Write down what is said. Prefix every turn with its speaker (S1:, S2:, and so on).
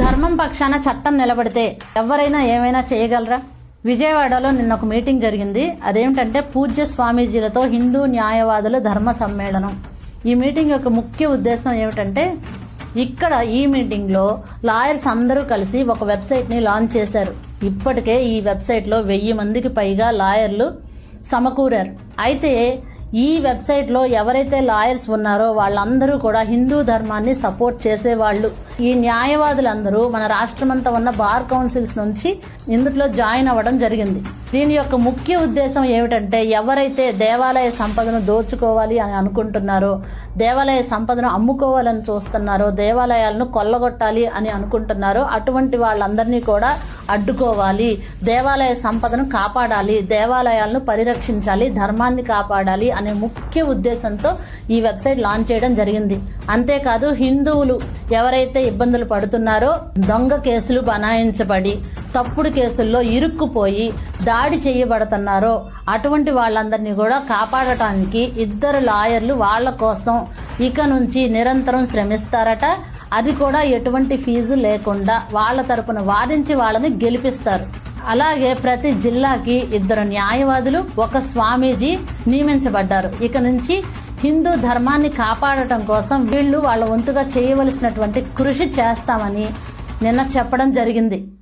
S1: ధర్మం పక్షాన చట్టం నిలబడితే ఎవరైనా ఏమైనా చేయగలరా? విజయవాడలో నిన్న ఒక మీటింగ్ జరిగింది. అదేమిటంటే పూజ్య స్వామీజీలతో హిందూ న్యాయవాదుల ధర్మ సమ్మేళనం. ఈ మీటింగ్ యొక్క ముఖ్య ఉద్దేశం ఏమిటంటే ఇక్కడ ఈ మీటింగ్లో లాయర్స్ అందరూ కలిసి ఒక వెబ్సైట్ని లాంచ్ చేశారు. ఇప్పటికే ఈ వెబ్సైట్లో వెయ్యి మందికి పైగా లాయర్లు సమకూరారు. అయితే ఈ వెబ్సైట్లో ఎవరైతే లాయర్స్ ఉన్నారో వాళ్ళందరూ కూడా హిందూ ధర్మాన్ని సపోర్ట్ చేసేవాళ్ళు. ఈ న్యాయవాదులందరూ మన రాష్ట్రమంతా ఉన్న బార్ కౌన్సిల్స్ నుంచి ఇందులో జాయిన్ అవ్వడం జరిగింది. దీని యొక్క ముఖ్య ఉద్దేశం ఏమిటంటే ఎవరైతే దేవాలయ సంపదను దోచుకోవాలి అని అనుకుంటున్నారో దేవాలయ సంపదను అమ్ముకోవాలని చూస్తున్నారో దేవాలయాలను కొల్లగొట్టాలి అని అనుకుంటున్నారో అటువంటి వాళ్ళందరినీ కూడా అడ్డుకోవాలి. దేవాలయ సంపదను కాపాడాలి. దేవాలయాలను పరిరక్షించాలి. ధర్మాన్ని కాపాడాలి అనే ముఖ్య ఉద్దేశంతో ఈ వెబ్సైట్ లాంచ్ చేయడం జరిగింది. అంతేకాదు హిందువులు ఎవరైతే ఇబ్బందులు పడుతున్నారో దొంగ కేసులు బనాయించబడి తప్పుడు కేసుల్లో ఇరుక్కుపోయి దాడి చేయబడుతున్నారో అటువంటి వాళ్ళందరినీ కూడా కాపాడటానికి ఇద్దరు లాయర్లు వాళ్ళ కోసం ఇక నుంచి నిరంతరం శ్రమిస్తారట. అది కూడా ఎటువంటి ఫీజు లేకుండా వాళ్ళ తరపున వాదించి వాళ్ళని గెలిపిస్తారు. అలాగే ప్రతి జిల్లాకి ఇద్దరు న్యాయవాదులు ఒక స్వామీజీ నియమించబడ్డారు. ఇక నుంచి హిందూ ధర్మాన్ని కాపాడటం కోసం వీళ్ళు వాళ్ళ వంతుగా చేయవలసినటువంటి కృషి చేస్తామని నిన్న చెప్పడం జరిగింది.